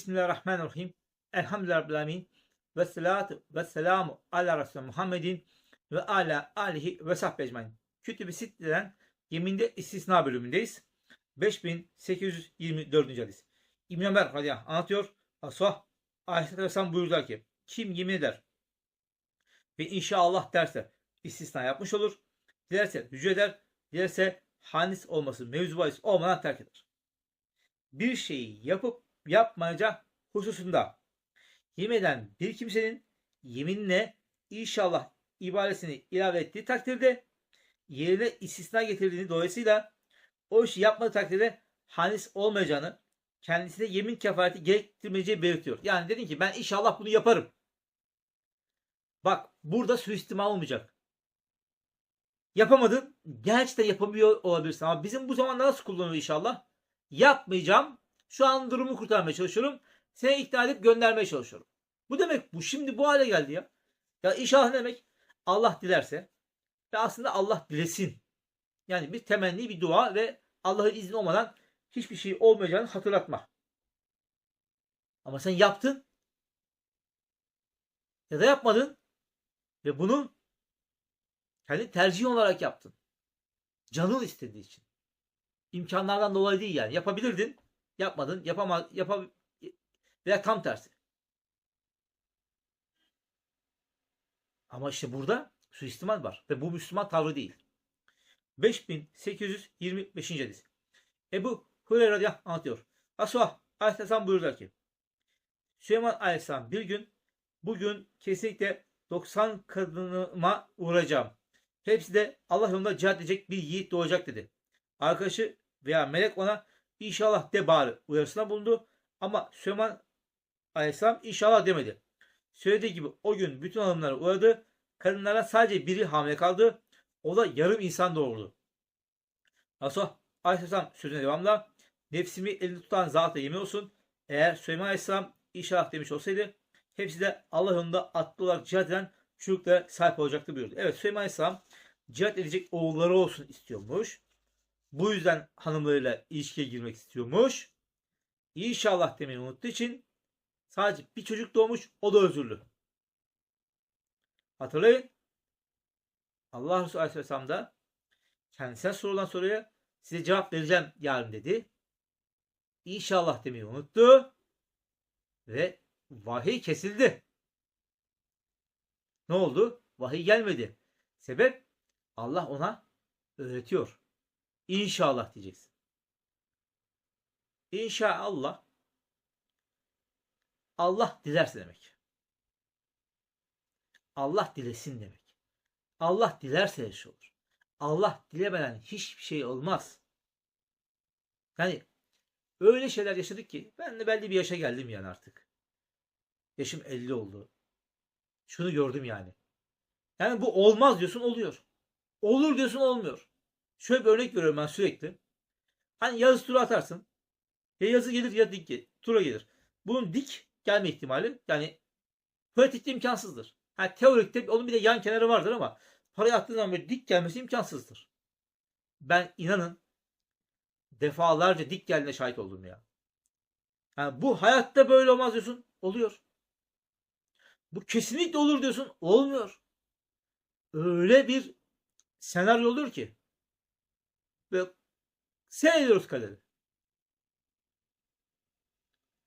Bismillahirrahmanirrahim. Elhamdülillahi Rabbil. Ve salatu ve selamu ala Resulü Muhammedin ve ala alihi ve sahbihi ecmain. Kütüb-i Sitte'den Yemin'de istisna bölümündeyiz. 5824. hadis. İbn Ömer radıyallahu anlatıyor. Asah Aleyhisselatü Vesselam buyurdular ki kim yemin eder ve inşallah derse istisna yapmış olur. Dilerse hücre eder. Dilerse hanis olması mevzu bahis olmadan terk eder. Bir şeyi yapıp yapmayacağı hususunda yemin eden bir kimsenin yeminine inşallah ibaresini ilave ettiği takdirde yerine istisna getirdiğini dolayısıyla o işi yapmadığı takdirde hanis olmayacağını kendisine yemin kefareti gerektirmeyeceği belirtiyor. Yani dedin ki ben inşallah bunu yaparım. Bak burada suistimal olmayacak. Yapamadın. Gerçekten yapabiliyor olabilirsin. Ama bizim bu zamanda nasıl kullanılıyor inşallah? Yapmayacağım. Şu an durumu kurtarmaya çalışıyorum. Seni ikna edip göndermeye çalışıyorum. Bu demek bu. Şimdi bu hale geldi ya. Ya inşallah demek? Allah dilerse ve aslında Allah dilesin. Yani bir temenni, bir dua ve Allah'ın izni olmadan hiçbir şey olmayacağını hatırlatma. Ama sen yaptın ya da yapmadın ve bunu kendi tercihin olarak yaptın. Canın istediği için. İmkanlardan dolayı değil yani. Yapabilirdin, yapmadın, yapamaz, yapab veya tam tersi. Ama işte burada suistimal var ve bu Müslüman tavrı değil. 5825. hadis. Ebu Hureyre radıyallahu anlatıyor. Resulullah aleyhisselam buyurdular ki Süleyman aleyhisselam bir gün bugün kesinlikle 90 kadınıma uğrayacağım. Hepsi de Allah yolunda cihat edecek bir yiğit doğacak dedi. Arkadaşı veya melek ona inşallah de bari uyarısına bulundu. Ama Süleyman aleyhisselam inşallah demedi. Söylediği gibi o gün bütün hanımlara uğradı. Kadınlara sadece biri hamile kaldı. O da yarım insan doğurdu. Resulullah aleyhisselam sözüne devamla nefsimi elinde tutan zata yemin olsun. Eğer Süleyman aleyhisselam inşallah demiş olsaydı hepsi de Allah yolunda atlı olarak cihat eden çocuklara sahip olacaktı buyurdu. Evet Süleyman aleyhisselam cihat edecek oğulları olsun istiyormuş. Bu yüzden hanımlarıyla ilişkiye girmek istiyormuş. İnşallah demeyi unuttuğu için sadece bir çocuk doğmuş o da özürlü. Hatırlayın. Allah Resulü Aleyhisselam da kendisine sorulan soruya size cevap vereceğim yarın dedi. İnşallah demeyi unuttu. Ve vahiy kesildi. Ne oldu? Vahiy gelmedi. Sebep Allah ona öğretiyor. İnşallah diyeceksin. İnşallah Allah dilerse demek. Allah dilesin demek. Allah dilerse her olur. Allah dilemeden hiçbir şey olmaz. Yani öyle şeyler yaşadık ki ben de belli bir yaşa geldim yani artık. Yaşım 50 oldu. Şunu gördüm yani. Yani bu olmaz diyorsun oluyor. Olur diyorsun olmuyor. Şöyle bir örnek veriyorum ben sürekli. Hani yazı tura atarsın. Ya yazı gelir ya dik tura gelir. Bunun dik gelme ihtimali yani pratikte imkansızdır. Ha, teorikte onun bir de yan kenarı vardır ama parayı attığın zaman böyle dik gelmesi imkansızdır. Ben inanın defalarca dik geldiğine şahit oldum ya. Yani bu hayatta böyle olmaz diyorsun. Oluyor. Bu kesinlikle olur diyorsun. Olmuyor. Öyle bir senaryo olur ki. Ve seyrediyoruz kaderi.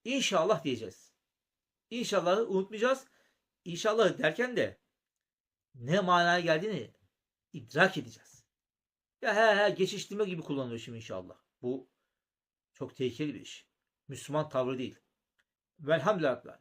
İnşallah diyeceğiz. İnşallahı unutmayacağız. İnşallah derken de ne manaya geldiğini idrak edeceğiz. Ya he he geçiştirme gibi kullanılıyor şimdi inşallah. Bu çok tehlikeli bir iş. Müslüman tavrı değil. Velhamdülillah.